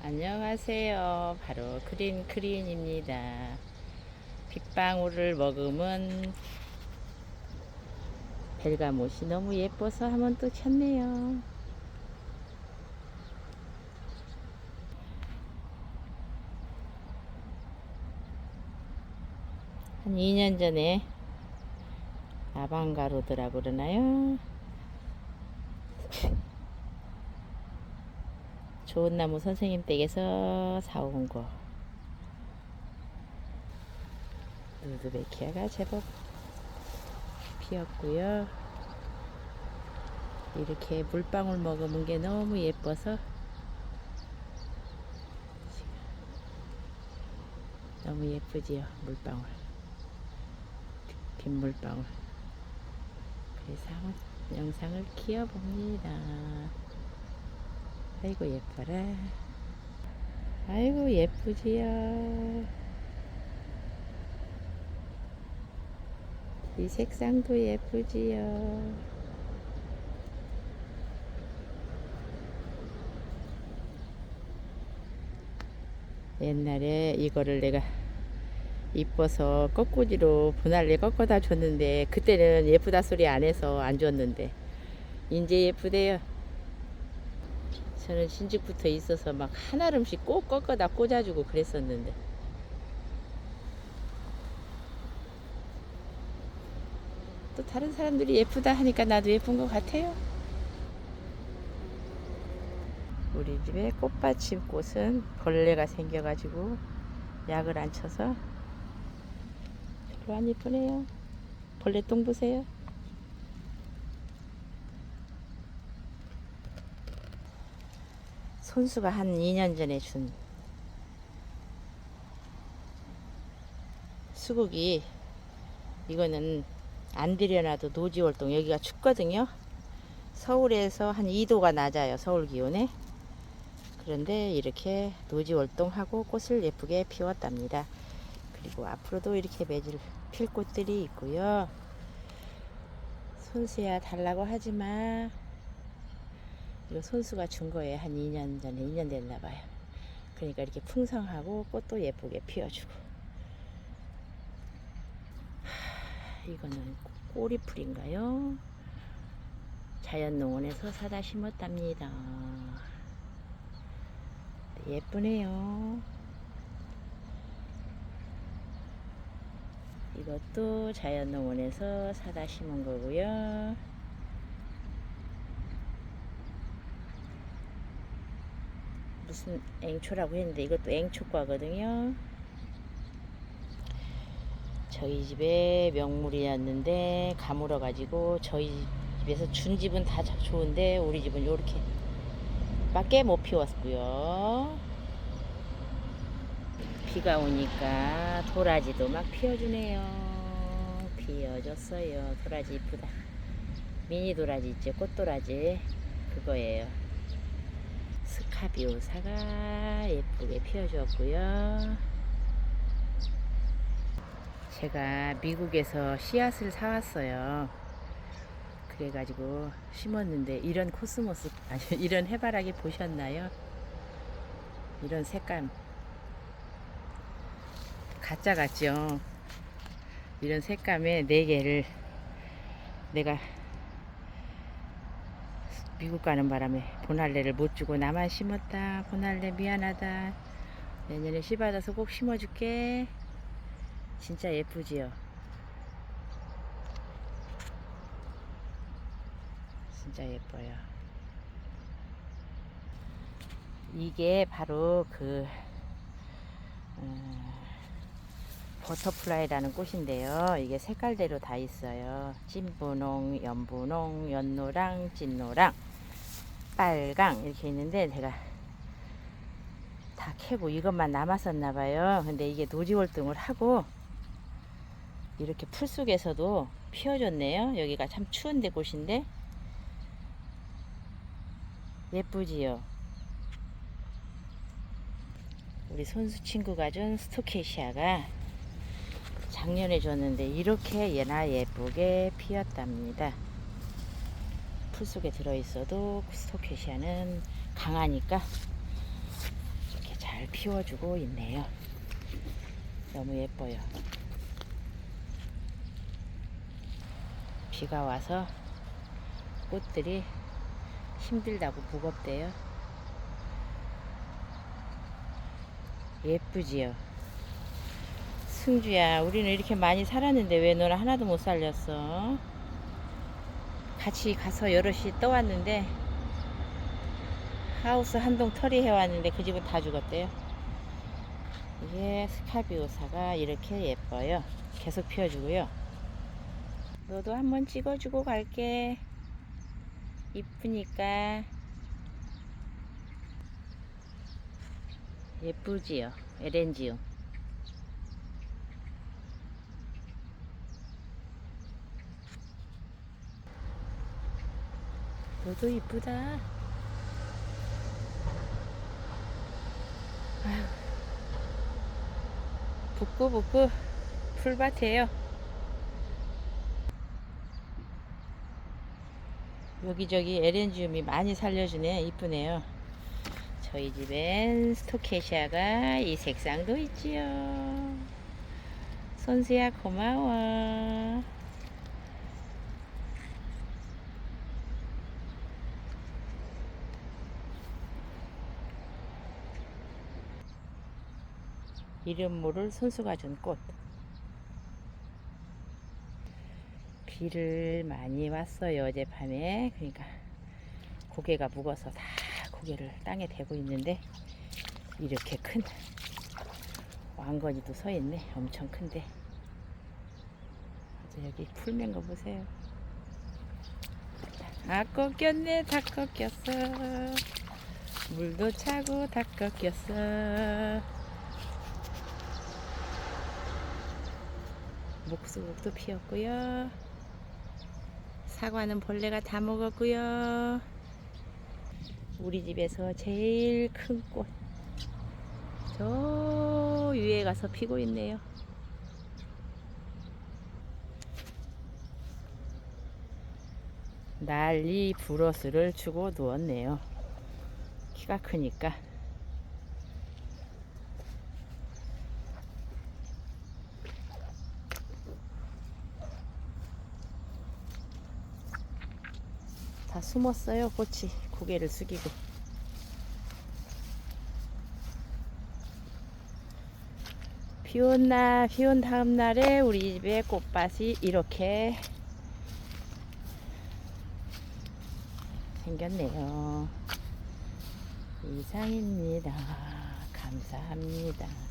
안녕하세요. 바로 크린 크린입니다. 빗방울을 머금은 벨가못이 너무 예뻐서 한번 또 켰네요. 한 2년 전에 아방가로드라고 그러나요? 좋은 나무 선생님 댁에서 사온 거. 루드베키아가 제법 피었고요. 이렇게 물방울 먹으면 게 너무 예뻐서 너무 예쁘지요 물방울 빗물방울 그래서 한번 영상을 키워봅니다. 아이고 예뻐라. 아이고 예쁘지요. 이 색상도 예쁘지요. 옛날에 이거를 내가 이뻐서 꺾꾸지로 분할래 꺾어다 줬는데 그때는 예쁘다 소리 안 해서 안 줬는데 이제 예쁘대요. 저는 신직부터 있어서 막 한아름씩 꼭 꺾어다 꽂아주고 그랬었는데 또 다른 사람들이 예쁘다 하니까 나도 예쁜 것 같아요. 우리 집에 꽃받침 꽃은 벌레가 생겨가지고 약을 안 쳐서 별로 안 예쁘네요. 벌레 똥 보세요. 손수가 한 2년 전에 준 수국이 이거는 안 들여놔도 노지 활동 여기가 춥거든요. 서울에서 한 2도가 낮아요. 서울 기온에. 그런데 이렇게 노지 활동하고 꽃을 예쁘게 피웠답니다. 그리고 앞으로도 이렇게 매질 필 꽃들이 있고요. 손수야 달라고 하지 마. 이거 손수가 준 거예요. 한 2년 전에 2년 됐나 봐요. 그러니까 이렇게 풍성하고 꽃도 예쁘게 피워주고. 하, 이거는 꼬리풀인가요? 자연농원에서 사다 심었답니다. 예쁘네요. 이것도 자연농원에서 사다 심은 거고요. 무슨 앵초라고 했는데 이것도 앵초과거든요. 저희 집에 명물이었는데 가물어 가지고 저희 집에서 준 집은 다 자- 좋은데 우리 집은 요렇게 밖에 못 피웠고요. 비가 오니까 도라지도 막 피워주네요. 피어줬어요. 도라지 이쁘다. 미니 도라지 있죠? 꽃도라지 그거예요. 스카비오사가 예쁘게 피워주었고요. 제가 미국에서 씨앗을 사왔어요. 그래가지고 심었는데 이런 코스모스 아니 이런 해바라기 보셨나요? 이런 색감 가짜 같죠? 이런 색감의 네 개를 내가 미국 가는 바람에 보날레를 못 주고 나만 심었다. 보날레 미안하다. 내년에 씨 받아서 꼭 심어줄게. 진짜 예쁘지요? 진짜 예뻐요. 이게 바로 그 음, 버터플라이라는 꽃인데요. 이게 색깔대로 다 있어요. 찐분홍, 연분홍, 연노랑, 찐노랑, 빨강 이렇게 있는데 제가 다 캐고 이것만 남았었나 봐요. 근데 이게 노지 활동을 하고 이렇게 풀 속에서도 피어졌네요. 여기가 참 추운데 곳인데 예쁘지요. 우리 손수 친구가 준 스토케시아가 작년에 줬는데 이렇게 예나 예쁘게 피었답니다. 풀 속에 들어있어도 스토케시아는 강하니까 잘 피워주고 있네요. 너무 예뻐요. 비가 와서 꽃들이 힘들다고 무겁대요. 예쁘지요? 승주야, 우리는 이렇게 많이 살았는데 왜 너는 하나도 못 살렸어? 같이 가서 여럿이 떠왔는데 하우스 한 동 털이 해 왔는데 그 집은 다 죽었대요. 이게 스카비오사가 이렇게 예뻐요. 계속 피워주고요. 너도 한번 찍어주고 갈게. 이쁘니까. 예쁘지요? 에렌지요. 너도 이쁘다. 북구북구 풀밭이에요. 여기저기 에렌지움이 많이 살려주네. 이쁘네요. 저희 집엔 스토케시아가 이 색상도 있지요. 손수야 고마워. 이름 모를 손수가 준 꽃. 비를 많이 왔어요 어젯밤에. 그러니까 고개가 묵어서 다 고개를 땅에 대고 있는데 이렇게 큰 왕건이도 서 있네. 엄청 큰데. 여기 풀맨 거 보세요. 다 꺾였네 다 꺾였어. 물도 차고 다 꺾였어 목수국도 피었고요 사과는 벌레가 다 먹었고요 우리 집에서 제일 큰 꽃. 저 위에 가서 피고 있네요. 난리 브러스를 주고 누웠네요. 키가 크니까. 다 숨었어요, 꽃이. 고개를 숙이고. 비온 날, 비온 다음 날에 우리 집에 꽃밭이 이렇게 생겼네요. 이상입니다. 감사합니다.